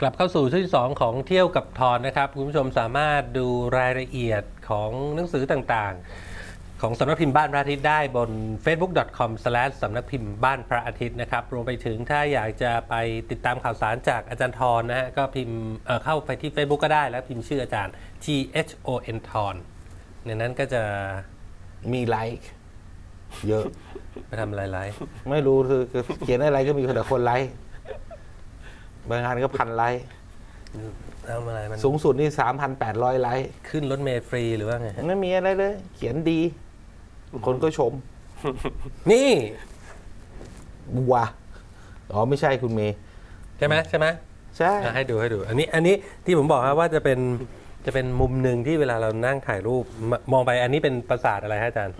กลับเข้าสู่ช่วงที่2ของเที่ยวกับทอนนะครับ คุณผู้ชมสามารถดูรายละเอียดของหนังสือต่างๆ ของสำนักพิมพ์บ้านพระอาทิตย์ได้บน facebook.com/ สำนักพิมพ์บ้านพระอาทิตย์นะครับ รวมไปถึงถ้าอยากจะไปติดตามข่าวสารจากอาจารย์ทรนะฮะก็พิมพ์เอ่อเข้าไปที่ Facebook ก็ได้แล้วพิมพ์ชื่ออาจารย์ T H O N ทอนในนั้นก็จะมีไลค์เยอะ ไปทำอะไรไลฟ์ไม่รู้คือคือเขียนอะไรก็มีแต่คนไลค์ บางงานก็พันไลค์ทำอะไรมันสูงสุดนี่สามพันแปดร้อยไลค์ขึ้นรถเมล์ฟรีหรือว่าไงฮะไม่มีอะไรเลย เขียนดี คนก็ชมนี่บัวอ๋อไม่ใช่คุณเมย์ใช่ไหมใช่ไหมใช่ อะให้ดูให้ดู อันนี้อันนี้ที่ผมบอกครับว่าจะเป็นจะเป็นมุมหนึ่งที่เวลาเรานั่งถ่ายรูปมมองไปอันนี้เป็นปราสาทอะไรฮะอาจารย์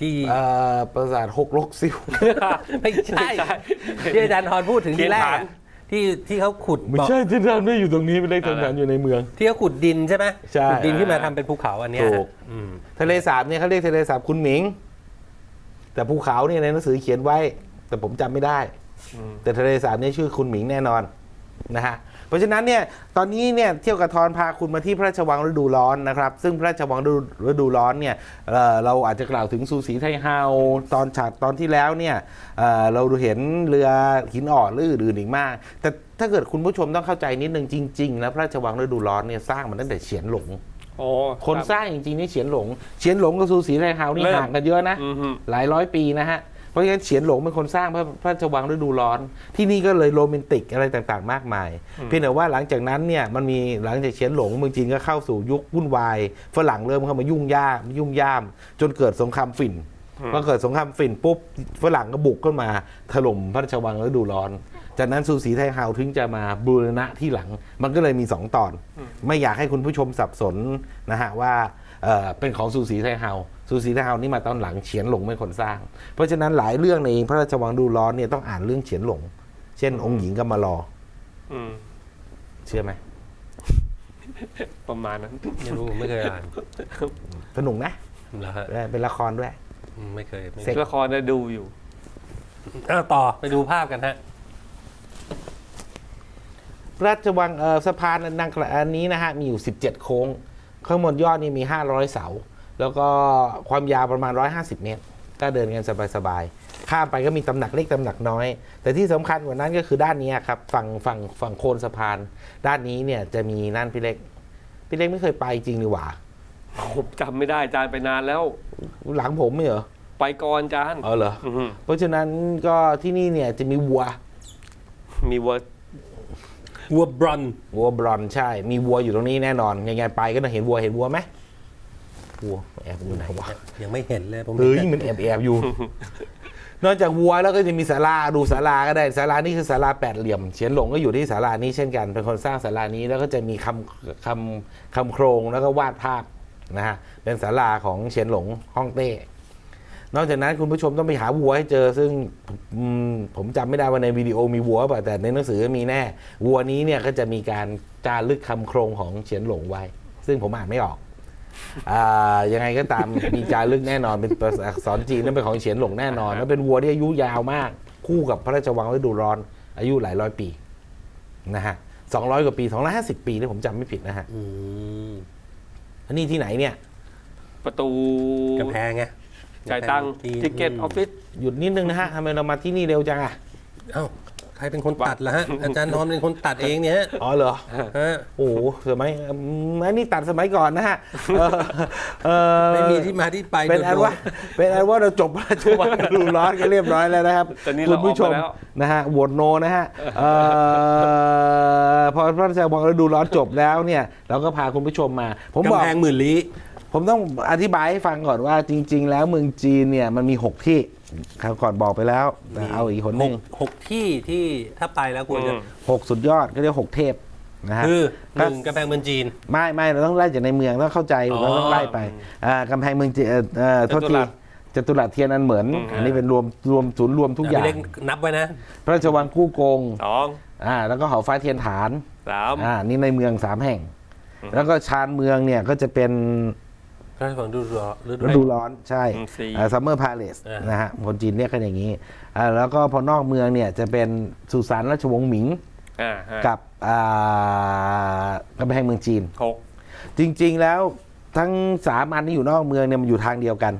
ที่ เอ่อประสาทหกลกซิว ไม่ใช่ที่อาจารย์ทรพูดถึงเขีทียนแรกฐานอะ ที่ที่เขาขุดไม่บอกใช่ที่ท่านไม่อยู่ตรงนี้เป็นเลขทำงานอยู่ในเมือง ที่เขาขุดดินใช่ไหมใช่ขุดดินขึ้นมาทำเป็นภูเขาอันเนี้ยถูก อืมทะเลสาบเนี่ยเขาเรียกทะเลสาบคุณหมิง แต่ภูเขาเนี่ยในหนังสือเขียนไว้ แต่ผมจำไม่ได้ แต่ทะเลสาบเนี่ยชื่อคุณหมิงแน่นอนนะฮะ เพราะฉะนั้นเนี่ยตอนนี้เนี่ยเที่ยวกับทอนพาคุณมาที่พระราชวังฤดูร้อนนะครับ ซึ่งพระราชวังฤดูร้อนเนี่ยเอ่อเราอาจจะกล่าวถึงซูสีไทเฮาตอนฉากตอนที่แล้วเนี่ยเอ่อเราเห็นเรือหินอ่อนหรืออื่นๆอีกมาก แต่ถ้าเกิดคุณผู้ชมต้องเข้าใจนิดนึงจริงๆแล้วพระราชวังฤดูร้อนเนี่ยสร้างมาตั้งแต่เฉียนหลง โอ้คนรับ สร้างจริงๆนี่เฉียนหลง เฉียนหลงกับซูสีไทเฮานี่เริ่มห่างกันเยอะนะ อือฮึ หลายร้อยปีนะฮะ เพราะฉะนั้นเฉียนหลงเป็นคนสร้างพระพระราชวังฤดูร้อน ที่นี่ก็เลยโรแมนติกอะไรต่างๆ มากมาย เพียงแต่ว่าหลังจากนั้นเนี่ยมันมีหลังจากเฉียนหลงเมืองจีนก็เข้าสู่ยุควุ่นวายฝรั่งเริ่มเข้ามายุ่งยากยุ่งย่าม จนเกิดสงครามฝิ่นพอเกิดสงครามฝิ่นปุ๊บฝรั่งก็บุกขึ้นมาถล่มพระราชวังฤดูร้อน จากนั้นซูสีไทเฮาถึงจะมาบูรณะที่หลัง มันก็เลยมีสองตอน ไม่อยากให้คุณผู้ชมสับสนนะฮะว่าเอ่อเป็นของซูสีไทเฮา ซูสีไทเฮานี่มาตอนหลังเฉียนหลงเป็นคนสร้าง เพราะฉะนั้นหลายเรื่องในพระราชวังดูร้อนเนี่ยต้องอ่านเรื่องเฉียนหลง เช่น องค์หญิงกำมารออืมเชื่อไหมประมาณนั้นไม่รู้ผมไม่เคยอ่านสนุกนะเหรอฮะเป็นละครด้วยอืมไม่เคยไม่เสร็จละครได้ดูอยู่อ้าวต่อไปดูภาพกันฮะราชวังเอ่อสะพานนังกระอันนี้นะฮะ มีอยู่ 17 โค้ง ข้างบนยอดนี่มี 500 เสา แล้วก็ความยาวประมาณ 150 เมตร ก็เดินกันสบายๆ ข้ามไปก็มีตำหนักเล็กตำหนักน้อย แต่ที่สำคัญกว่านั้นก็คือด้านนี้ครับฝั่งฝั่งฝั่งโคนสะพาน ด้านนี้เนี่ยจะมีนั่นพี่เล็ก พี่เล็กไม่เคยไปจริงหรือหว่าผมจำไม่ได้อาจารย์ไปนานแล้ว หลังผมไม่เหรอ ไปก่อนอาจารย์อ๋อเหรออฮึเพราะฉะนั้นก็ที่นี่เนี่ยจะมีวัว มีเวอร์วัวบรอนวัวบรอนซ์ใช่ มีวัวอยู่ตรงนี้แน่นอนยังไงไปก็ต้องเห็นวัวเห็นวัวไหม วัวแอบอยู่ไหนวะยังไม่เห็นเลยผมเฮ้ยเห็นมันแอบแอบอยู่ นอกจากวัวแล้วก็จะมีศาลาดูศาลาก็ได้ศาลานี่คือศาลาแปดเหลี่ยมเฉียนหลงก็อยู่ที่ศาลานี้เช่นกันเป็นคนสร้างศาลานี้แล้วก็จะมีคำคำคำโครงแล้วก็วาดภาพนะฮะเป็นศาลาของเฉียนหลงฮ่องเต้นอกจากนั้นคุณผู้ชมต้องไปหาวัวให้เจอ ซึ่งอืมผมจำไม่ได้ว่าในวิดีโอมีวัวป่ะแต่ในหนังสือมีแน่ วัวนี้เนี่ยก็จะมีการจารึกคำโครงของเฉียนหลงไว้ ซึ่งผมอ่านไม่ออกอ่า ยังไงก็ตาม มีจารึกแน่นอน เป็นตัวอักษรจีนนั่นเป็นของเฉียนหลงแน่นอน แล้วเป็นวัวที่อายุยาวมาก คู่กับพระราชวังฤดูร้อน อายุหลายร้อยปีนะฮะสองร้อยกว่าปีสองร้อยห้าสิบปีถ้าผมจำไม่ผิดนะฮะอืมอันนี้ที่ไหนเนี่ย ประตูกำแพงไงจ่ายตังค์ที่ทิเก็ตออฟฟิศหยุดนิดนึงนะฮะทำไมเรามาที่นี่เร็วจังอะเอ้า ใครเป็นคนตัดล่ะฮะ อาจารย์ทรเป็นคนตัดเองเนี่ยฮะอ๋อเหรอฮะโอ้โหสมัยอืมอันนี้ตัดสมัยก่อนนะฮะเออเออไม่มีที่มาที่ไปเป็นอันว่าเป็นอันว่าเราจบพระราชวังฤดูร้อนกันเรียบร้อยแล้วนะครับตอนนี้คุเราณออผู้กชมามแล้ว นะฮะโหวตโนนะฮะเอ่อพอพระราชวังฤดูร้อนจบแล้วเนี่ยเราก็พาคุณผู้ชมมา ผมบอก กำแพงหมื่นลี้ ผมผมต้องอธิบายให้ฟังก่อนว่าจริง ๆ แล้วเมืองจีนเนี่ยมันมีหกที่ คราวก่อนบอกไปแล้วแต่เอาอีกคนหหนึ่กงหกที่ที่ถ้าไปแล้วควรจะอืม หกสุดยอดก็เรียกหกเทพนะฮะ คือหก็นึ่งกำแพงเมืองจีน ไม่ไม่เราต้องไล่จากในเมืองต้องเข้าใจอ๋อเราต้องไล่ไปอ่ากำแพงเมืองจีนเอ่อเอ่อโทษจตุทีรัส จตุรัสเทียนอันเหมือนอืมอันนี้เป็นรวมรวมศูนย์รวมทุกอย่าง พี่เล็กนับไว้นะ พระราชวังกู้กงสองอ่าแล้วก็หอฟ้าเทียนฐานสาม อ่านี่ในเมืองสามแห่ง แล้วก็ชานเมืองเนี่ยก็จะเป็น พระราชวังฤดูร้อนฤฤดูร้อนใช่อืมสี่ซัมเมอร์พาเลสอ่าน นะฮะคนจีนเรียกกันอย่างนี้อ่าแล้วก็พอนอกเมืองเนี่ยจะเป็นสุสานราชวงศ์หมิงออ่าฮะกับอ่ากำแพงเมืองจีน หกจริง ๆ แล้วทั้งสามอันที่อยู่นอกเมืองเนี่ยมันอยู่ทางเดียวกัน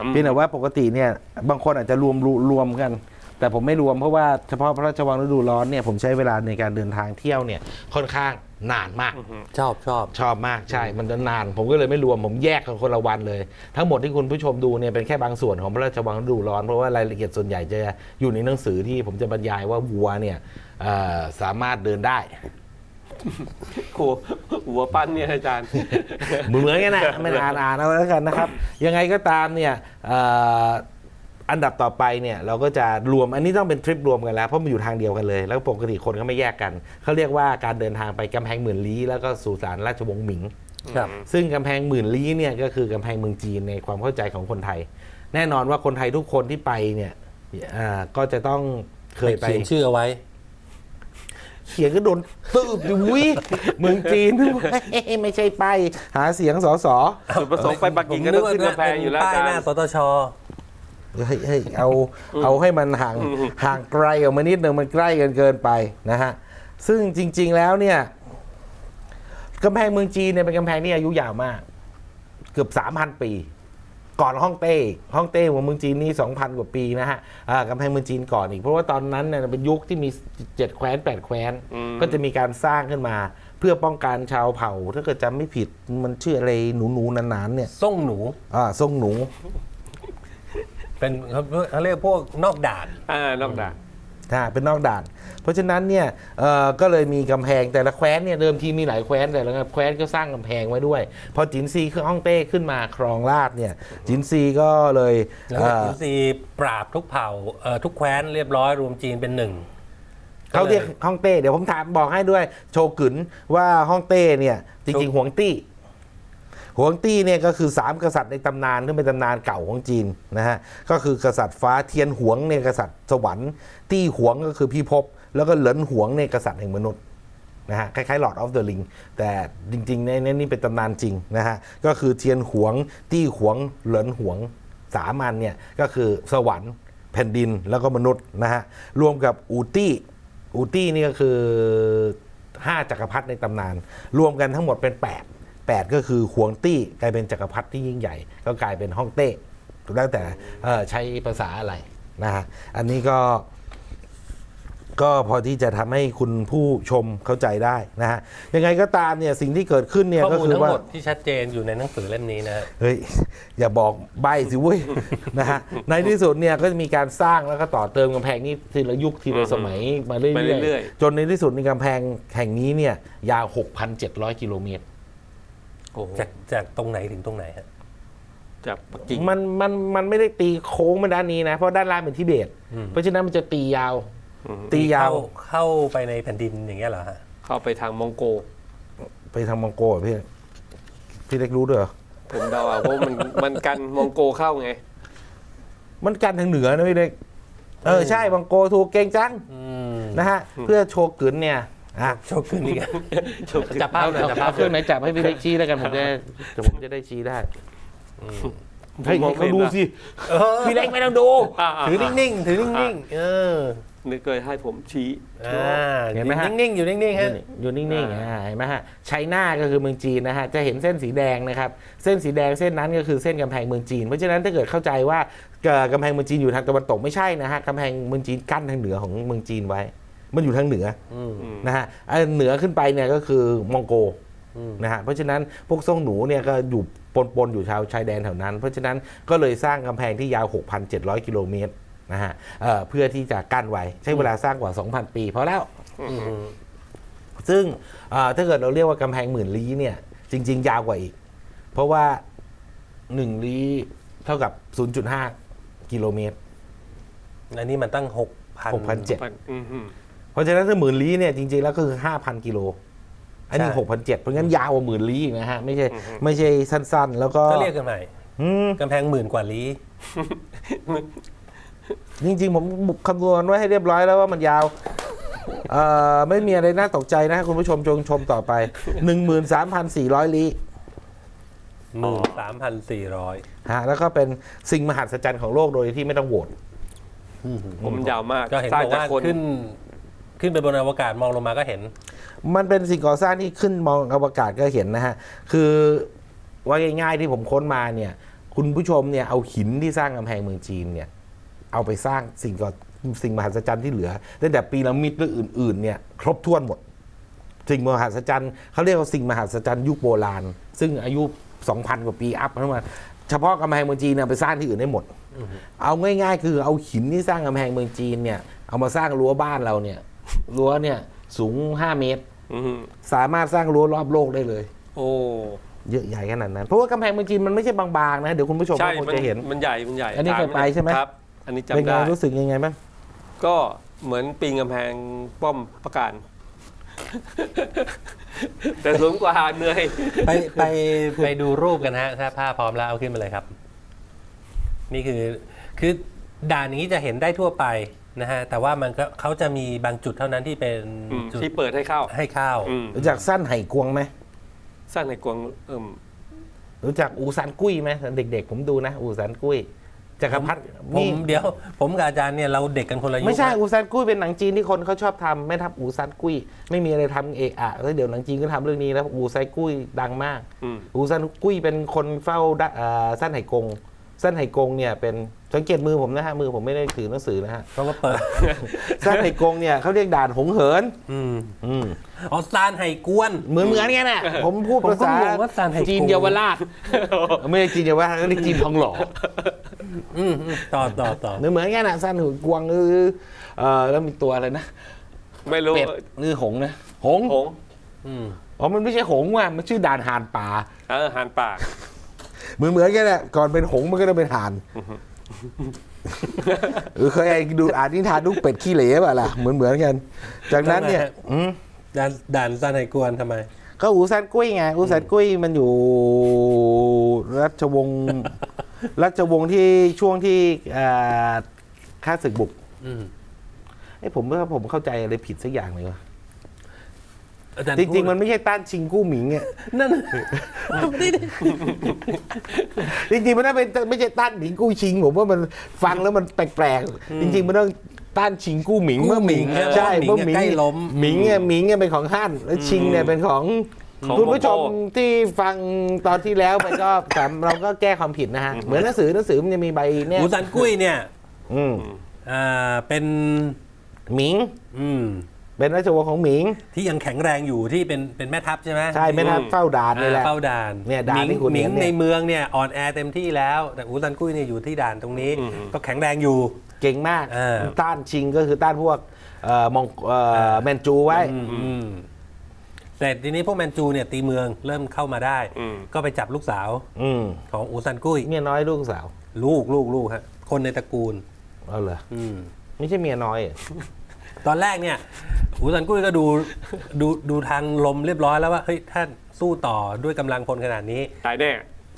อืมเพียงแต่ว่าปกติเนี่ยบางคนอาจจะรวมรวรวมกัน แต่ผมไม่รวมเพราะว่าเฉพาะพระราชวังฤดูร้อนเนี่ยผมใช้เวลาในการเดินทางเที่ยวเนี่ยค่อนข้าง นานมาก ชอบชอบชอบมากใช่ มันจะนาน ผมก็เลยไม่รวม ผมแยกกันคนละวันเลย ทั้งหมดที่คุณผู้ชมดูเนี่ยเป็นแค่บางส่วนของพระราชวังฤดูร้อน เพราะว่ารายละเอียดส่วนใหญ่จะอยู่ในหนังสือที่ผมจะบรรยายว่าวัวเนี่ยเอ่อสามารถเดินได้ครูหัวปั้นเนี่ยอาจารย์ เหมือนกันนะไม่ได้อ่านอ่านเอาแล้วกันนะครับ ยังไงก็ตามเนี่ยเอ่อ อันดับต่อไปเนี่ยเราก็จะรวมอันนี้ต้องเป็นทริปรวมกันแล้ว เพราะมันอยู่ทางเดียวกันเลย แล้วปกติคนก็ไม่แยกกัน เขาเรียกว่าการเดินทางไปกำแพงหมื่นลี้แล้วก็สู่ศาลราชวงศ์หมิง ครับ ซึ่งกำแพงหมื่นลี้เนี่ยก็คือกำแพงเมืองจีนในความเข้าใจของคนไทย แน่นอนว่าคนไทยทุกคนที่ไปเนี่ยอ่าก็จะต้องเคยไป เขียนชื่อเอาไว้ เขียนก็โดนตืบดิวิเมืองจีนด้วยไม่ใช่ไป หาเสียงสอสอจุดประสงค์ไปปักกิ่งก็ต้องขึ้นกำแพงอยู่แล้วป้าอายจารหน้าย์สตช เฮ้ยเฮ้ยเอาเอาให้มันห่างห่างไกลออกมานิดนึงมันใกล้กันเกินไปนะฮะซึ่งจริง ๆแล้วเนี่ยกำแพงเมืองจีนเนี่ยเป็นกำแพงที่อายุยาวมาก เกือบสามพันปี ก่อนฮ่องเต้ฮ่องเต้ของเมืองจีนนี่สองพันกว่าปีนะฮะอ่ากำแพงเมืองจีนก่อนอีก เพราะว่าตอนนั้นเนี่ยเป็นยุคที่มีเจ็ดแคว้นแปดแคว้นอืมก็จะมีการสร้างขึ้นมา เพื่อป้องกันชาวเผ่า ถ้าเกิดจำไม่ผิดมันชื่ออะไรหนูหนูๆนานๆเนี่ยส่งหนูอ่าทรงหนู เป็นเขาเขาเรียกพวกนอกด่านอ่านอกด่านอ่าเป็นนอกด่าน เพราะฉะนั้นเนี่ยเอ่อก็เลยมีกำแพงแต่ละแคว้นเนี่ยเดิมทีมีหลายแคว้นแต่ละแคว้นก็สร้างกำแพงไว้ด้วย พอจินซีคือฮ่องเต้ขึ้นมาครองราชเนี่ยจินซีก็เลยแล้วเอ่ก็อจินซีปราบทุกเผ่าเอ่อทุกแคว้นเรียบร้อยรวมจีนเป็นหนึ่ง เขาเรียกฮ่องเต้เดี๋ยวผมถามบอกให้ด้วยโชกุนว่าฮ่องเต้เนี่ยจริงๆหวงตี้ หวงตี้เนี่ยก็คือสามกษัตริย์ในตำนานที่เป็นตำนานเก่าของจีนนะฮะก็คือกษัตริย์ฟ้าเทียนหวงเนี่ยกษัตริย์สวรรค์ ตี้หวงก็คือพิภพแล้วก็เหลินหวงเนี่ยกษัตริย์แห่งมนุษย์นะฮะคล้ายๆ Lord of the Ring แต่จริงๆในนี่เป็นตำนานจริงนะฮะก็คือเทียนหวง ตี้หวงเหลินหวงสามันเนี่ยก็คือสวรรค์แผ่นดินแล้วก็มนุษย์นะฮะรวมกับอูตี้อูตี้นี่ก็คือ 5 จักรพรรดิในตำนาน รวมกันทั้งหมดเป็น 8 8 ก็คือหวงตี้กลายเป็นจักรพรรดิที่ยิ่งใหญ่ ก็กลายเป็นฮ่องเต้ถูกแล้วแต่เอ่อใช้ภาษาอะไรนะฮะอันนี้ก็ก็พอที่จะทำให้คุณผู้ชมเข้าใจได้นะฮะยังไงก็ตามเนี่ยสิ่งที่เกิดขึ้นเนี่ยข้อก็มูลคือทั้งว่าหมดที่ชัดเจนอยู่ในหนังสือเล่มนี้นะฮะเฮ้ยอย่าบอกใบสิเว้ยนะฮะในที่สุดเนี่ยก็จะมีการสร้างแล้วก็ต่อเติมกำแพงนี้ทีละยุคทีละสมัยมาเรื่ไปอยเรื่อยๆจนในที่สุดในกำแพงแห่งนี้เนี่ยยาว 6,700 กิโลเมตรโอ้โห จากจากตรงไหนถึงตรงไหนฮะจากปักกิ่งมันมันมันไม่ได้ตีโค้งมาด้านนี้นะ เพราะด้านล่างเป็นทิเบต เพราะฉะนั้นมันจะตียาวอืมตียาวเข้เข้าไปในแผ่นดินอย่างเงี้ยเหรอฮะเข้าไปทางมองโก ไปทางมองโกเหรอพี่พี่เล็กรู้ด้วยเหรอผมเดาเอาเพราะมันมันกันมองโกเข้าไง มันกันทางเหนือนะพี่เล็กเออใช่มองโกถูกเก่งจังอืมนะฮะเพื่อโชว์กึนเนี่ย อะโชคขึ้นอีกอะจับภาพหน่อยจับภาเอาพเครื่องไหนจับให้พี่เล็กชี้แล้วกันผมจะเดี๋ยวผมจะได้ชี้ได้เฮ้ยมองให้ไม่เขาเห็นดูอะสิพี่เล็กไม่ต้องดูอ่าถือนิ่งๆ ถือนิ่งๆ เออนึกเลยให้ผมชี้อ่าเห็นไหมฮะนิ่งๆ อยู่นิ่งๆ ฮะ อยู่นิ่งๆอ่าเห็นไหมฮะไชน่าก็คือเมืองจีนนะฮะ จะเห็นเส้นสีแดงนะครับ เส้นสีแดงเส้นนั้นก็คือเส้นกำแพงเมืองจีน เพราะฉะนั้นถ้าเกิดเข้าใจว่าเอ่อกำแพงเมืองจีนอยู่ทางตะวันตกไม่ใช่นะฮะกำแพงเมืองจีนกั้นทางเหนือของเมืองจีนไว้ มันอยู่ทางเหนืออืมอืมนะฮะอันเหนือขึ้นไปเนี่ยก็คือมองโกอืมนะฮะเพราะฉะนั้นพวกซ่งหนูเนี่ยก็อยู่ปนๆอยู่ชาวชายแดนแถวนั้น เพราะฉะนั้นก็เลยสร้างกำแพงที่ยาว 6,700 กิโลเมตรนะฮะเอ่อเพื่อที่จะกั้นไว้ ใช้เวลาสร้างกว่า 2,000 ปีพอแล้วอืมซึ่งเอ่อถ้าเกิดเราเรียกว่ากำแพงหมื่นลี้เนี่ย จริง ๆ ยาวกว่าอีก เพราะว่า 1 ลี้เท่ากับ 0.5 กิโลเมตรอันนี้มันตั้งหกพัน6,700อืมอืมเพ ราะฉะนั้นถ้าหมื่นลี้เนี่ยจริงๆแล้วก็คือ 5,000 กิโล อันนี้ใช่6,700เพราะงั้นยาวกว่าหมื่นลี้อีกนะฮะไม่ใช่ไม่ใช่สั้นๆ แล้วก็ก็เรียกกันใหม่อืมกำแพงหมื่นกว่าลี้จริงๆ ผมคำนวณไว้ให้เรียบร้อยแล้วว่ามันยาวเอ่อไม่มีอะไรน่าตกใจนะคุณผู้ชมจงชมต่อไป 13,400 ลี้หมื่นสามพันสี่ร้อยฮะแล้วก็เป็นสิ่งมหัศจรรย์ของโลกโดยที่ไม่ต้องโหวตผมยาวมากก็เห็นสร้างบอกจากว่าคนขึ้น ขึ้นไปบนอวกาศมองลงมาก็เห็น มันเป็นสิ่งก่อสร้างที่ขึ้นมองอวกาศก็เห็นนะฮะ คือว่าง่ายๆที่ผมค้นมาเนี่ย คุณผู้ชมเนี่ยเอาหินที่สร้างกำแพงเมืองจีนเนี่ย เอาไปสร้างสิ่งก่อสิ่งมหัศจรรย์ที่เหลือตั้งแต่ปีระมิดหรืออื่นๆเนี่ยครบถ้วนหมด สิ่งมหัศจรรย์เขาเรียกว่าสิ่งมหัศจรรย์ยุคโบราณ ซึ่งอายุ 2,000 กว่าปีอัพเข้ามาเฉพาะกำแพงเมืองจีนเนี่ยไปสร้างที่อื่นได้หมด เอาง่าย ๆ คือเอาหินที่สร้างกำแพงเมืองจีนเนี่ยเอามาสร้างรั้วบ้านเราเนี่ย รั้วเนี่ยสูง 5 เมตร อืมสามารถสร้างรั้วรอบโลกได้เลย โอ้ เยอะใหญ่ขนาดนั้น เพราะว่ากำแพงเมืองจีนมันไม่ใช่บางๆนะ เดี๋ยวคุณผู้ชมใช่ ก็คงมันจะเห็น มันใหญ่ มันใหญ่อันนี้เคยไปใช่ไหม ครับ อันนี้เป็นจำไงได้ รู้สึกยังไงบ้างก็เหมือนปีนกำแพงป้อมประการ แต่สูงกว่าเหนื่อย ไปไปไปดูรูปกันนะฮะถ้าภาพพร้อมแล้วเอาขึ้นมาเลยครับ นี่คือคือด่านนี้จะเห็นได้ทั่วไป นะฮะแต่ว่ามันก็เขาจะมีบางจุดเท่านั้นที่เป็นอืมจุดที่เปิดให้เข้าให้เข้า อืมรู้จักสั้นไห่กวงไหมสั้นในกวงเอิ่ม รู้จักอูซานกุ้ยไหมตอนเด็ก ๆ ผมดูนะ อูซานกุ้ยจักรพรรดิผมนี่เดี๋ยว ผมกับอาจารย์เนี่ยเราเด็กกันคนละยุคไม่ใช่นะอูซานกุ้ยเป็นหนังจีนที่คนเขาชอบทำไม่ทับอูซานกุ้ยไม่มีอะไรทำเอะอะแล้วเดี๋ยวหนังจีนก็ทำเรื่องนี้แล้วอูซานกุ้ยดังมาก อืม อูซานกุ้ยเป็นคนเฝ้าดะเอ่อสั้นไหกงสั้นไหกงเนี่ยเป็น สังเกตมือผมนะฮะมือผมไม่ได้ถือหนังสือนะฮะเพราะว่าเปิดสั้นไหกงเนี่ยเขาเรียกด่านหงเหินอืมอืมอ๋อซานไห่กวนเหมือนเหมือนกันน่ะผมพูดผมภาก็ษางงว่าซานไห่กงจีนเยาวราชไม่ใช่จีนเยาวราชเขาเรียกจีนทองหล่ออืมอืมต่อต่อต่อเหมือนเหมือนกันน่ะสั้นหูกวางเออเออแล้วมีตัวอะไรนะไม่รู้เป็ดนี่หงส์นะหงส์หงอืมอ๋อมันไม่ใช่หงส์ว่ะมันชื่อด่านห่านป่าเออหันปากเหมือนเหมือนกันแหละก่อนเป็นหงส์มันก็ต้องเป็นห่าน เออเคยดูอ่านนิทานลูกเป็ดขี้เหร่ป่ะล่ะเหมือนเหมือนกัน จากนั้นเนี่ยอืมด่านด่านซานไห่กวนทำไม ก็อูซานกุ้ยไงอูซานกุ้ยมันอยู่รัชวงศ์รัชวงศ์ที่ช่วงที่อ่าข้าศึกบุกอืม ไอ้ผมว่าผมเข้าใจอะไรผิดสักอย่างเลยวะ อาจารย์จริงพูดๆมันไม่ใช่ต้านชิงกู้หมิงอะนั่นนี่จริงๆมันน่าเป็นไม่ใช่ต้านหมิงกู้ชิงผมว่ามันฟังแล้วมันแปลกๆจริง ๆ มันต้องต้านชิงกู้หมิงเมื่อหมิงกู้หมิงใช่หมิงเมื่อหมิงใกล้ล้มหมิงเนี่ยหมิงเนี่ยเป็นของฮั่นแล้วชิงเนี่ยเป็นของของคุณผู้ชมโมโม่ที่ฟังตอนที่แล้วไปก็แต่เราก็แก้ความผิดนะฮะ เหมือนหนังสือหนังสือมันจะมีใบเนี่ยอูซานกุ้ยเนี่ย อืมอ่าเป็นหมิง อืม เป็นราชวงศ์ของหมิง ที่ยังแข็งแรงอยู่ที่เป็นเป็นแม่ทัพใช่ไหมใช่ไม่ทับเฝ้าด่านนี่แหละอ่าเฝ้าด่านเนี่ยด่านหมิงที่คุณหมิงเห็นเนี่ยในเมืองเนี่ยอ่อนแอเต็มที่แล้ว แต่อูซันกุ้ยเนี่ยอยู่ที่ด่านตรงนี้อืมก็แข็งแรงอยู่ เก่งมากเออต้านชิงก็คือต้านพวกเอ่อมองเอ่อแมนจูไว้อืมอืมแต่ทีนี้พวกแมนจูเนี่ยตีเมืองเริ่มเข้ามาได้อืมก็ไปจับลูกสาวอืมของอูซันกุ้ยเมียน้อยลูกสาว ลูกลูกลูกฮะคนในตระกูลเอาเหรออืมไม่ใช่เมียน้อยเหรอ ตอนแรกเนี่ยอูซันกุ้ยก็ดูดูดูทางลมเรียบร้อยแล้วว่าเฮ้ยถ้าสู้ต่อด้วยกำลังพลขนาดนี้ ตายแน่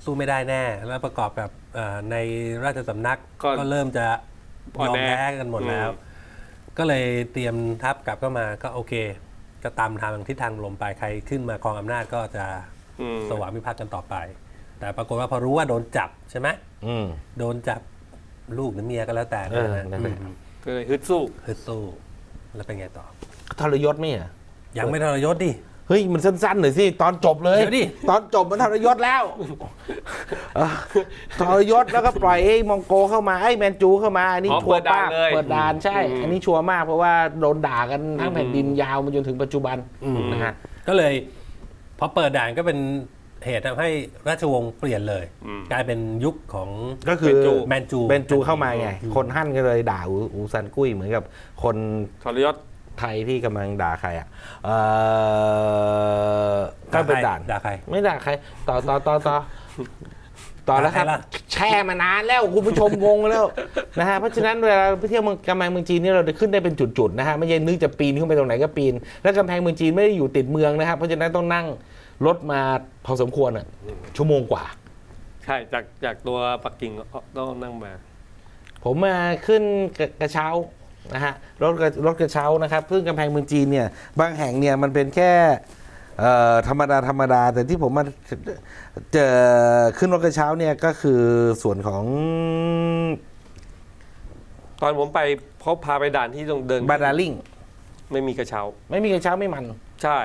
สู้ไม่ได้แน่ แล้วประกอบกับเอ่อในราชสำนักก็ก็เริ่มจะอ่อยนอมแอแพ้กันหมดแล้ว อืมก็เลยเตรียมทัพกลับเข้ามาก็โอเค ก็ตามทางทิศทางลมไปใครขึ้นมาครองอำนาจก็จะอืมสวามิภักดิ์กันต่อไป แต่ปรากฏว่าพอรู้ว่าโดนจับใช่ไหมอืม โดนจับลูกหรือเมียก็แล้วแต่เออนั่นแหละ อืมก็เลยฮึดสู้ฮึดสู้ แล้วเป็นไงต่อ ทรยศไหมอะยังไม่ทรยศดิ เฮ้ยมันสั้นๆหน่อยสิตอนจบเลยเดี๋ยวดิ ตอนจบมันทรยศแล้วเออทรยศแล้วก็ปล่อยไอ้มองโกเข้ามาไอ้แมนจูเข้ามาอันนี้อ๋อชัวร์ป้ากเปิดด่านเลยเปิดด่านใช่อืมอันนี้ชัวร์มากเพราะว่าโดนด่ากันทั้งแผ่นดินยาวมาจนถึงปัจจุบันอืมนะฮะ ก็เลยพอเปิดด่านก็เป็น เหตุทำให้ราชวงศ์เปลี่ยนเลย อืม กลายเป็นยุคของก็คือแมนจูเบนจูเข้ามาไง คนหั่นก็เลยด่าอูอูซันกุ้ยเหมือนกับคนทรยศไทยที่กำลังด่าใครอะเออก็เป็นด่าน ด่าใคร ไม่ด่าใคร ต่อต่อต่อต่อต่อแล้วครับ ด่าใครล่ะ แช่มานานแล้วคุณผู้ชมงงแล้วนะฮะเพราะฉะนั้นเวลาไปเที่ยวเมืองกำแพงเมืองจีนนี่เราจะขึ้นได้เป็นจุดๆนะฮะไม่ใช่นึกจะปีนขึ้นไปตรงไหนก็ปีน แล้วกำแพงเมืองจีนไม่ได้อยู่ติดเมืองนะครับเพราะฉะนั้นต้องนั่ง รถมาพอสมควรอะชั่วโมงกว่า ใช่จากจากตัวปักกิ่งต้องนั่งมา ผมมาขึ้นกระกระเช้านะฮะรถกระรถกระเช้านะครับซึ่งกำแพงเมืองจีนเนี่ยบางแห่งเนี่ยมันเป็นแค่เอ่อธรรมดาธรรมดา แต่ที่ผมมาเจอขึ้นรถกระเช้าเนี่ยก็คือส่วนของตอนผมไปเขาพาไปด่านที่ต้องเดินบาดาลิงไม่มีกระเช้า ไม่มีกระเช้าไม่มัน ใช่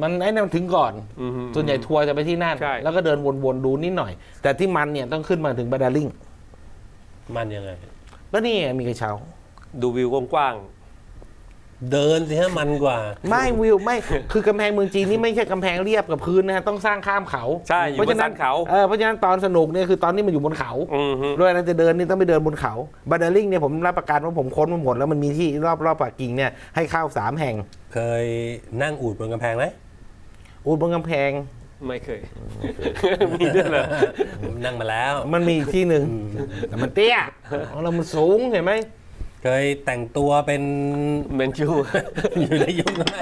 มันไอ้นั่นมันถึงก่อน อือฮึส่วนใหญ่ทัวร์จะไปที่นั่น ใช่ แล้วก็เดินวนๆดูนิดหน่อย แต่ที่มันเนี่ยต้องขึ้นมาถึงบาดาลิงมันยังไง ก็นี่ไงมีกระเช้า ดูวิวกว้าง เดินสิฮะมันกว่า ไม่วิวไม่คือกำแพงเมืองจีนนี่ไม่ใช่กำแพงเรียบกับพื้นนะฮะต้องสร้างข้ามเขาๆใช่อยู่บนสันเขาเออเพราะฉะนั้นตอนสนุกเนี่ยคือตอนนี้มันอยู่บนเขาอือฮึด้วยนั้นจะเดินนี่ต้องไปเดินบนเขาบาดาลิงเนี่ยผมรับประกันว่าผมค้นมาหมดแล้วมันมีที่รอบรอบปักกิ่งเนี่ยให้เข้าสามแห่ง เคยนั่งอูดบนกำแพงไหมอูดบนกำแพงไม่เคย มีด้วยเหรอนั่งมาแล้ว มันมีอีกที่หนึ่งแต่มันเตี้ยของเรามันสูงเห็นไหม เคยแต่งตัวเป็นเมนชูอยู่ในยุคนั้นไหม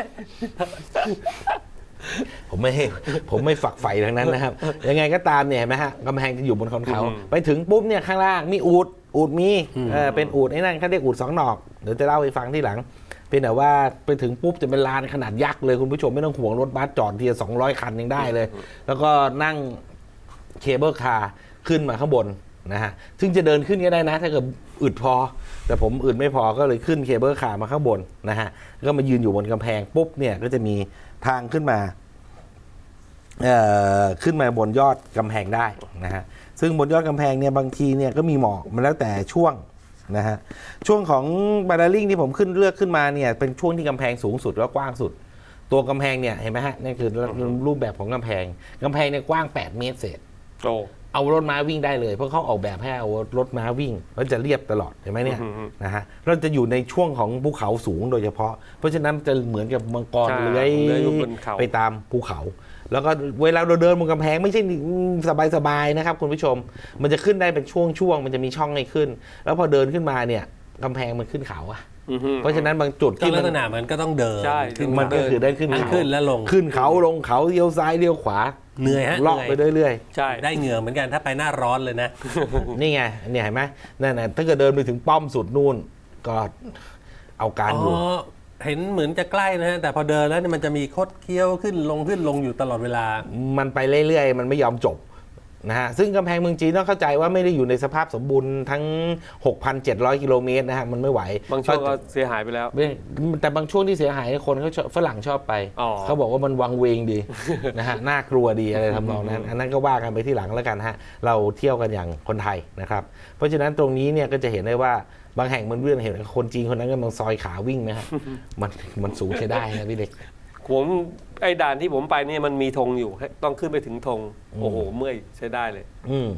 ผมไม่ให้ผมไม่ฝักใฝ่ทั้งนั้นนะครับ ยังไงก็ตามเนี่ยเห็นไหมฮะกำแพงจะอยู่บนคนเขาอืม ไปถึงปุ๊บเนี่ยข้างล่างมีอูดอูดมีเออเป็นอูดไอ้นั่นเขาเรียกอูดสองหนอกเดี๋ยวจะเล่าให้ฟังที่หลัง เพียงแต่ว่าไปถึงปุ๊บจะเป็นลานขนาดยักษ์เลยคุณผู้ชมไม่ต้องห่วงรถบัสจอดทีสองร้อยคันยังได้เลย แล้วก็นั่งเคเบิลคาร์ขึ้นมาข้างบน นะฮะซึ่งจะเดินขึ้นก็ได้นะ ถ้าเกิดอึดพอ แต่ผมอึดไม่พอก็เลยขึ้นเคเบิลคาร์มาข้างบนนะฮะก็มายืนอยู่บนกำแพงปุ๊บเนี่ยก็จะมีทางขึ้นมาขึ้นมาบนยอดกำแพงได้นะฮะซึ่งบนยอดกำแพงเนี่ยบางทีเนี่ยก็มีหมอกมันแล้วแต่ช่วงนะฮะช่วงของบาดาลิงที่ผมขึ้นเลือกขึ้นมาเนี่ยเป็นช่วงที่กำแพงสูงสุดและกว้างสุด ตัวกำแพงเนี่ยเห็นไหมฮะนี่คือรูปแบบของกำแพงกำแพงเนี่ยกว้าง 8 เมตรเศษโอ เอารถม้าวิ่งได้เลย เพราะเขาออกแบบให้เอารถม้าวิ่งแล้วจะเรียบตลอดเห็นไหมเนี่ยอือฮึนะฮะเราจะอยู่ในช่วงของภูเขาสูงโดยเฉพาะ เพราะฉะนั้นจะเหมือนกับมังกรใช่เลื้อยเลื้อยบนเขา ไปตามภูเขา แล้วก็เวลาเราเดินบนกำแพงไม่ใช่สบายๆนะครับคุณผู้ชม มันจะขึ้นได้เป็นช่วงๆมันจะมีช่องให้ขึ้น แล้วพอเดินขึ้นมาเนี่ยกำแพงมันขึ้นเขาอะอือฮึ เพราะฉะนั้นบางจุดก็ที่ลัมักษณะมันก็ต้องเดินใช่ ขึ้นมันก็คือได้ขึ้นทั้งเขาขึ้นและลงขึ้นเขาลงเขาเลี้ยวซ้ายเลี้ยวขวาเหนื่อยฮะเลาะเหไปนื่อยเรื่อยใช่ ได้เหงื่อเหมือนกันถ้าไปหน้าร้อนเลยนะ ๆนี่ไงเนี่ยเห็นไหมนั่นน่ะถ้าเกิดเดินไปถึงป้อมสุดนู่นก็เอาการอ๋อยู่อเห็นเหมือนจะใกล้นะฮะ แต่พอเดินแล้วเนี่ยมันจะมีคดเคี้ยวขึ้นลงขึ้นลงอยู่ตลอดเวลา มันไปเรื่อยๆ มันไม่ยอมจบ นะฮะซึ่งกำแพงเมืองจีนต้องเข้าใจว่าไม่ได้อยู่ในสภาพสมบูรณ์ทั้ง 6,700 กิโลเมตรนะฮะมันไม่ไหวบางช่วงก็เสียหายไปแล้วไม่แต่บางช่วงที่เสียหายคนเขาชอบฝรั่งชอบไป อ๋อ เขาบอกว่ามันวังเวงดี นะฮะน่ากลัวดีอะไรทำนองนั้น อันนั้นก็ว่ากันไปที่หลังแล้วกันฮะเราเที่ยวกันอย่างคนไทยนะครับ เพราะฉะนั้นตรงนี้เนี่ยก็จะเห็นได้ว่าบางแห่งมันเรื่องเห็นคนจีนคนนั้นกำลังซอยขาวิ่งไหมฮะ มันมันสูงใช้ได้นะพี่เล็ก ผมไอ้ด่านที่ผมไปเนี่ยมันมีธงอยู่ให้ต้องขึ้นไปถึงธงโอ้โหเมื่อยใช้ได้เลย อืม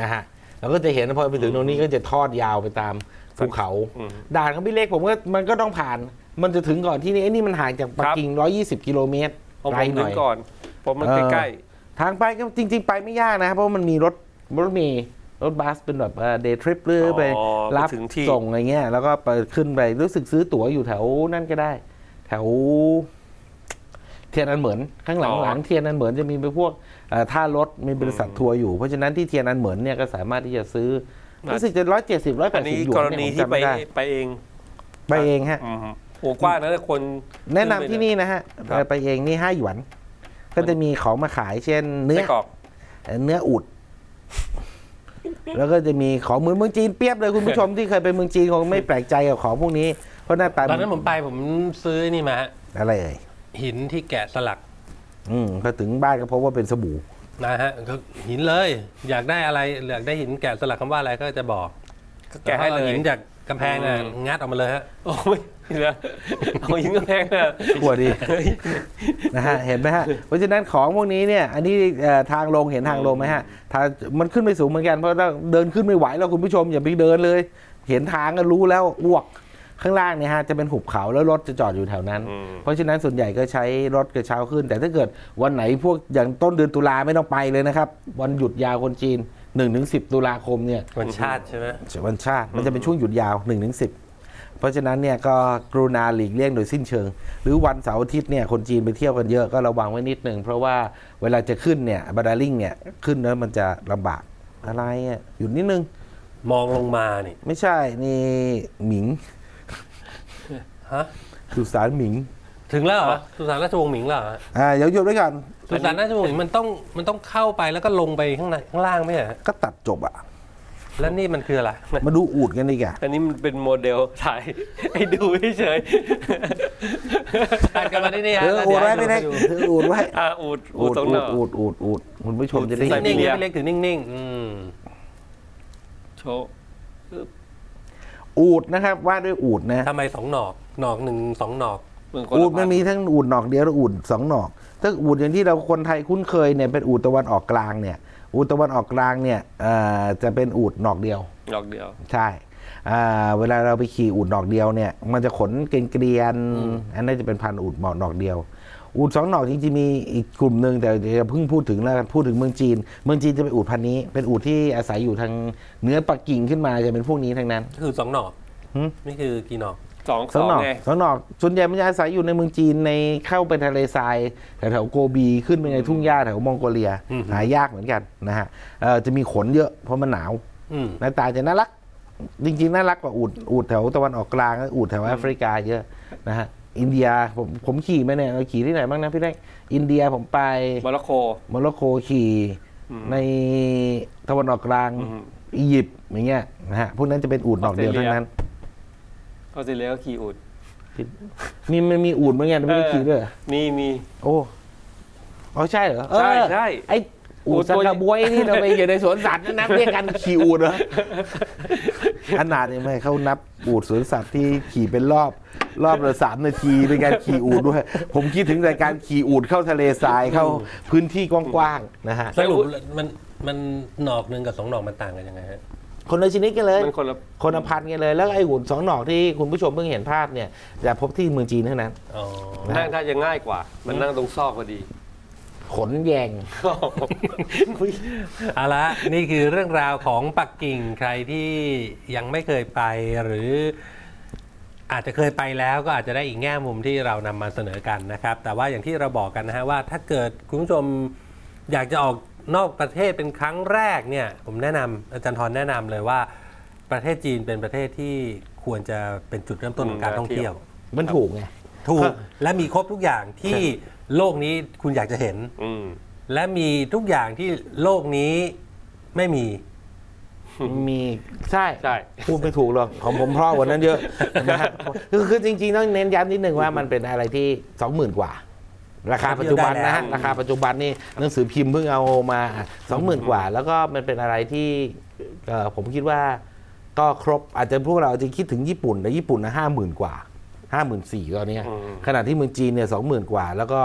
นะฮะเราก็จะเห็นพอไปถึงตรงนี้ก็จะทอดยาวไปตามภูเขา อืม ด่านของพี่เล็กผมก็มันก็ต้องผ่าน มันจะถึงก่อนที่นี่ไอ้นี่มันห่างจากปักครับกิ่ง 120 กิโลเมตรเอาไกผลมหถึน่งอยก่อน ผมมันเออ ใกล้ทางไปก็จริง ๆ ไปไม่ยากนะเพราะมันมีรถรถเมล์รถบัสเป็นแบบเดย์ทริปหรือออไปรับไปถึงที่ส่งอะไรเงี้ย แล้วก็ไปขึ้นไปรู้สึกซื้อตั๋วอยู่แถวนั่นก็ได้ แถว เทียนอันเหมือนข้างหลังหลังเทียนอันเหมือนจะมีไปพวกเอ่อท่ารถมีบริษัททัวร์อยู่เพราะฉะนั้นที่เทียนอันเหมือนเนี่ยก็สามารถที่จะซื้อรู้สึกจะร้อยเจ็ดสิบร้อยแปอัดนสิบนี้หยวนกรเนี่ยณีผมที่จำไปไม่ได้ไปเอง ไปเองฮะอืมโอ้กว้างนะแต่คนแนะนำที่นี่นะฮะครับไปเองนี่ห้าหยวน ก็จะมีของมาขายเช่น เนื้อไส้กรอกเนื้ออุด แล้วก็จะมีของเหมือนเมืองจีนเปรียบเลยคุณผู้ชมที่เคยไปเมืองจีนคงไม่แปลกใจกับของพวกนี้เพราะหน้าตาตอนนั้นผมไปผมซื้อนี่มาฮะอะไรเอ่ย หินที่แกะสลักอืมพอถึงบ้านก็พบว่าเป็นสบู่นะฮะก็หินเลย อยากได้อะไรอยากได้หินแกะสลักคำว่าอะไรก็จะบอกก็แกะให้เลอายหินจากกำแพงน่ะอืม งัดออกมาเลยฮะ โอ้ยเหลือเอาหินกระแพงเลยกลัวดีนะฮะ เห็นไหมฮะ เพราะฉะนั้นของพวกนี้เนี่ย อันนี้เอ่อทางลงเห็นทางลงไหมฮะทางมันขึ้นไปสูงเหมือนกันเพราะถ้าเดินขึ้นไม่ไหวแล้วคุณผู้ชมอย่าไปเดินเลย เห็นทางก็รู้แล้วอ้วก ข้างล่างเนี่ยฮะจะเป็นหุบเขาแล้วรถจะจอดอยู่แถวนั้นอืมเพราะฉะนั้นส่วนใหญ่ก็ใช้รถกระเช้าขึ้น แต่ถ้าเกิดวันไหนพวกอย่างต้นเดือนตุลาไม่ต้องไปเลยนะครับ วันหยุดยาวคนจีน1นถึงสิตุลาคมเนี่ยวันชาติใช่ไหมวันชาติมันจะเป็นช่วงหยุดยาว1นถึงสิเพราะฉะนั้นเนี่ยก็กรุณาหลีกเลี่ยงโดยสิ้นเชิง หรือวันเสาร์อาทิตย์เนี่ยคนจีนไปเที่ยวกันเยอะก็ระวังไว้นิดนึงเพราะว่าเวลาจะขึ้นเนี่ยบาดาลิงเนี่ยขึ้นแล้วมันจะลำบากอะไรอะหยุดนิดนึงมองลงมานี่ไม่ใช่นี่หมิง ฮะสุสานหมิง ถึงแล้วเหรอสุสานราชวงศ์หมิงแล้วเหรออ่าเดี๋ยวหยุดไว้ก่อนสุสานราชวงศ์หมิงมันต้องมันต้องเข้าไปแล้วก็ลงไปข้างในข้างล่างไหมฮะก็ตัดจบอะ แล้วนี่มันคืออะไรมาดูอูดกันดีกว่าอันนี้มันเป็นโมเดลถ่ายให้ดูเฉยตัดกันมาที่นี่ฮะเออแล้วอูดเดี๋ยวไว้ให้ไม่ได้ดูถืออูดไว้ๆอ่าอูดอูอูดดตรงอูหดน้าอูดอูดอูดคุณผู้ชมจะได้ใส่เห็นนิ่งเบีๆยร์ไม่เล็กถือนิ่งๆอืมโชว์ อูดนะครับว่าด้วยอูดนะ ทำไมสองหนอกหนอกหนึ่งสองหนอกเมืองคนอูละดมันมีทั้งอูดหนอกเดียวและอูดสองหนอก ถ้าอูดอย่างที่เราคนไทยคุ้นเคยเนี่ยเป็นอูดตะวันออกกลางเนี่ย อูดตะวันออกกลางเนี่ยเอ่อจะเป็นอูดหนอกเดียวดอกเดียว ใช่อ่าเวลาเราไปขี่อูดดอกเดียวเนี่ย มันจะขนเกลียนๆอันนั้นจะเป็นพันธุ์อูดหมอกดอกเดียว อูดสองหนอกจริงๆมีอีกกลุ่มหนึ่งแต่เดี๋ยวเพิ่งพูดถึงแล้วกันพูดถึงเมืองจีน เมืองจีนจะเป็นอูดพันธุ์นี้ เป็นอูดที่อาศัยอยู่ทางเหนือปักกิ่งขึ้นมาจะเป็นพวกนี้ทั้งนั้น คือสองหนอกหืมนี่คือกี่หนอก สองสองหนอกไงสองหนอกส่วนใหญ่มันจะอาศัยอยู่ในเมืองจีนในเข้าไปทะเลทรายแถวๆโกบีขึ้นไปในทุ่งหญ้าแถวมองโกเลียอืมหายากเหมือนกันนะฮะเอ่อจะมีขนเยอะเพราะมันหนาวอืมหน้าตาจะน่ารัก จริงๆ น่ารักกว่าอูดอูดแถวตะวันออกกลางและอูดแถวแอฟริกาเยอะนะฮะอินเดียผมผมขี่มาเนี่ยเราขี่ที่ไหนบ้างนะพี่เล็กอินเดียผมไปโมร็อกโกโมร็อกโกขี่อืมในตะวันออกกลางอืมอียิปต์อย่างเงี้ยนะฮะพวกนั้นจะเป็นอูดดอกเดียวออสเตรเลีทั้ยงนั้น ออสเตรเลียก็ขี่อูดมีมันมีอูดเหมือนกันไม่ได้ขี่ด้วยเหรอมีมี โอ้อ๋อใช่เหรอใช่เออใช่ไออูดอูฐตัวสังกะบวยที่เราไปอยู่ในสวนสัตว์นั่นนะเรียกกันขี่อูดเหรอขนาดนี้ไม่เขานับอูดสวนสัตว์ที่ขี่เป็นรอบรอบละสามนาทีในการขี่อูดด้วย ผมคิดถึงแต่การขี่อูดเข้าทะเลทรายเข้าพื้นที่กว้างๆนะฮะ สรุปมันมันหนอกหนึ่งกับสองหนอกมันต่างกันยังไงฮะ คนละชนิดกันเลยมันคนละคนละพันธุ์กันเลย แล้วไอ้อูดสองหนอกที่คุณผู้ชมเพิ่งเห็นภาพเนี่ยจะพบที่เมืองจีนเท่านั้น อ๋อนะนั่งถ้าจะง่ายกว่า มันนั่งตรงซอกพอดี ขนแยง เอาละนี่คือเรื่องราวของปักกิ่งใครที่ยังไม่เคยไปหรือ อาจจะเคยไปแล้วก็อาจจะได้อีกแง่มุมที่เรานำมาเสนอกันนะครับ แต่ว่าอย่างที่เราบอกกันนะฮะว่าถ้าเกิดคุณผู้ชมอยากจะออก นอกประเทศเป็นครั้งแรกเนี่ยผมแนะนำอาจารย์ทรแนะนำเลยว่า ประเทศจีนเป็นประเทศที่ควรจะเป็นจุดเริ่มต้นของการท่องเที่ยว มันถูกไง ถูกครับและมีครบทุกอย่างที่โลกนี้คุณอยากจะเห็น อืม และมีทุกอย่างที่โลกนี้ไม่มี มี ใช่ ใช่ พูดไม่ถูกหรอกของผมเพราะกว่านั้นเยอะนะฮะคือคือจริงๆ ต้องเน้นย้ำนิดนึงว่ามันเป็นอะไรที่สองหมื่นกว่า ราคาปัจจุบันนะฮะได้แล้วราคาปัจจุบันนี่หนังสือพิมพ์เพิ่งเอามาสองหมื่นกว่า แล้วก็มันเป็นอะไรที่เอ่อผมคิดว่าก็ครบอาจจะพวกเราจะคิดถึงญี่ปุ่นแต่ญี่ปุ่นนะห้าหมื่นกว่าห้าหมื่นสี่ตอนเนี้ยอืมขณะที่เมืองจีนเนี่ยสองหมื่นกว่า แล้วก็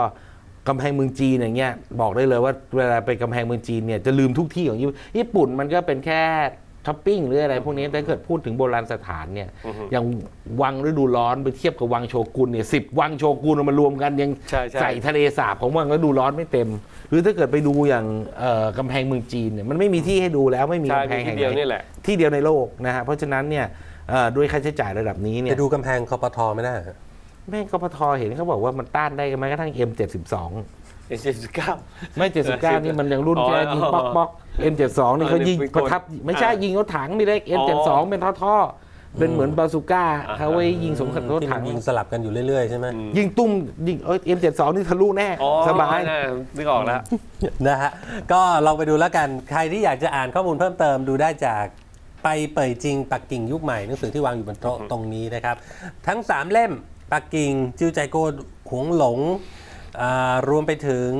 กำแพงเมืองจีนอย่างเงี้ยบอกได้เลยว่าเวลาไปกำแพงเมืองจีนเนี่ยจะลืมทุกที่ของญี่ปุ่นญี่ปุ่นมันก็เป็นแค่ ช้อปปิ้งหรืออะไรพวกนี้แต่ถ้าเกิดพูดถึงโบราณสถานเนี่ยอือฮึอย่างวังฤดูร้อนไปเทียบกับวังโชกุนเนี่ยสิบวังโชกุนเอามารวมกันยังใช่ใช่ ใส่ทะเลสาบของวังฤดูร้อนไม่เต็ม หรือถ้าเกิดไปดูอย่างเอ่อกำแพงเมืองจีนเนี่ยมันไม่มีที่ให้ดูแล้วไม่มีใช่กำแพมีงแห่ที่งเดียวไหนนี่แหละ ที่เดียวในโลกนะฮะเพราะฉะนั้นเนี่ยเอ่อด้วยค่าใช้จ่ายระดับนี้เนี่ย จะดูกำแพงคอปทไม่ได้เหรอแม่งกพทเห็นเขาบอกว่ามันต้านได้แม้กระทั่ง M72 เอ็นเจ็ดสิบเก้า ไม่79นี่มันยังรุ่นอ๋อแค่ยิงป๊อกป๊อก M72 นี่เขายิงเป็นคนประทับไม่ใช่อ่ายิยิงรถถังนี่เล็ก M72 เป็นท่อท่อๆเป็นเหมือนบาซูก้าอ่าเขาไว้ยิงสงครามรถที่มัถันงยิงสลับกันอยู่เรื่อยๆใช่ไหมยิงตุ้มยิงเอ้ย M72 นี่ทะลุแน่อ๋อสบายน่นึกออกแล้วนะฮะก็ลองไปดูแล้วกันใครที่อยากจะอ่านข้อมูลเพิ่มเติมดูได้จากไปเปิดจริงปักกิ่งยุคใหม่หนังสือที่วางอยู่บนโต๊ะตรงนี้นะครับ ทั้ง 3 เล่มปักกิ่งจิวใจโกหวงหลงอ่า รวมไปถึง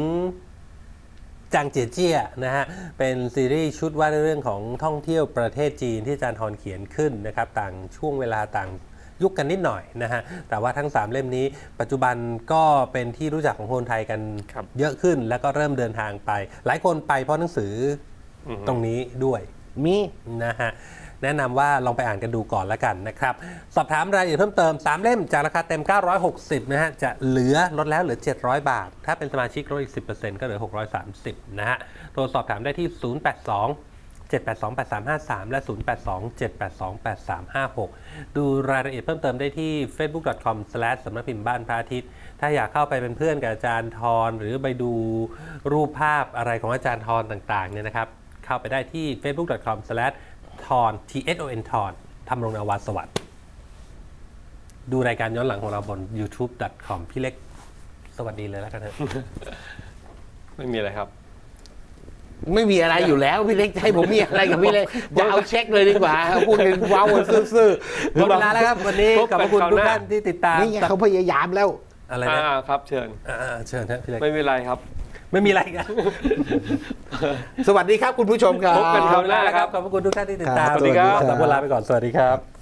จางเจียเจี้ยนะฮะ เป็นซีรีส์ชุดว่าด้วยเรื่องของท่องเที่ยวประเทศจีนที่อาจารย์ทรเขียนขึ้นนะครับ ต่างช่วงเวลาต่างยุคกันนิดหน่อยนะฮะ แต่ว่าทั้ง 3 เล่มนี้ ปัจจุบันก็เป็นที่รู้จักของคนไทยกันครับเยอะขึ้นแล้วก็เริ่มเดินทางไป หลายคนไปเพราะหนังสือออฮึตรงนี้ด้วยมีนะฮะ แนะนำว่าลองไปอ่านกันดูก่อนละกันนะครับ สอบถามรายละเอียดเพิ่มเติม 3 เล่มจากราคาเต็ม 960 นะฮะ จะเหลือลดแล้วเหลือ 700 บาท ถ้าเป็นสมาชิกลดอีก 10%ก็เหลือ 630 นะฮะ โทรสอบถามได้ที่ 082 782 8353 และ 082 782 8356 ดูรายละเอียดเพิ่มเติมได้ที่ facebook.com/ สำนักพิมพ์บ้านพระอาทิตย์ ถ้าอยากเข้าไปเป็นเพื่อนกับอาจารย์ทร หรือไปดูรูปภาพอะไรของอาจารย์ทรต่างๆเนี่ยนะครับ เข้าไปได้ที่ facebook.com/ ทอน t s o n ทอนทำรงนาวาสวัสดิ์ดูรายการย้อนหลังของเราบน youtube.com พี่เล็กสวัสดีเลยแล้วกันเถอะไม่มีอะไรครับ ไม่มีอะไรอยู่แล้วพี่เล็กจะให้ผมมีอะไรกับพี่เล็กจะเอาเช็คเลยดีกว่าพูดกันว้าวซื่อๆหมดเวลาแล้วครับ วันนี้พบขอบกันพระคุณคราวทุหกน้าท่านที่ติดตามนี่ไงเขาพยายามแล้วอะไรอ่านะครับ เชิญอ่าเชิญครับพี่เล็กไม่มีอะไรครับ ไม่มีอะไรกันสวัสดีครับคุณผู้ชมครับพบกันคราวหน้าครับขอบพระคุณทุกท่านที่ติดตามสวัสดีครับขอลาไปก่อนสวัสดีครับ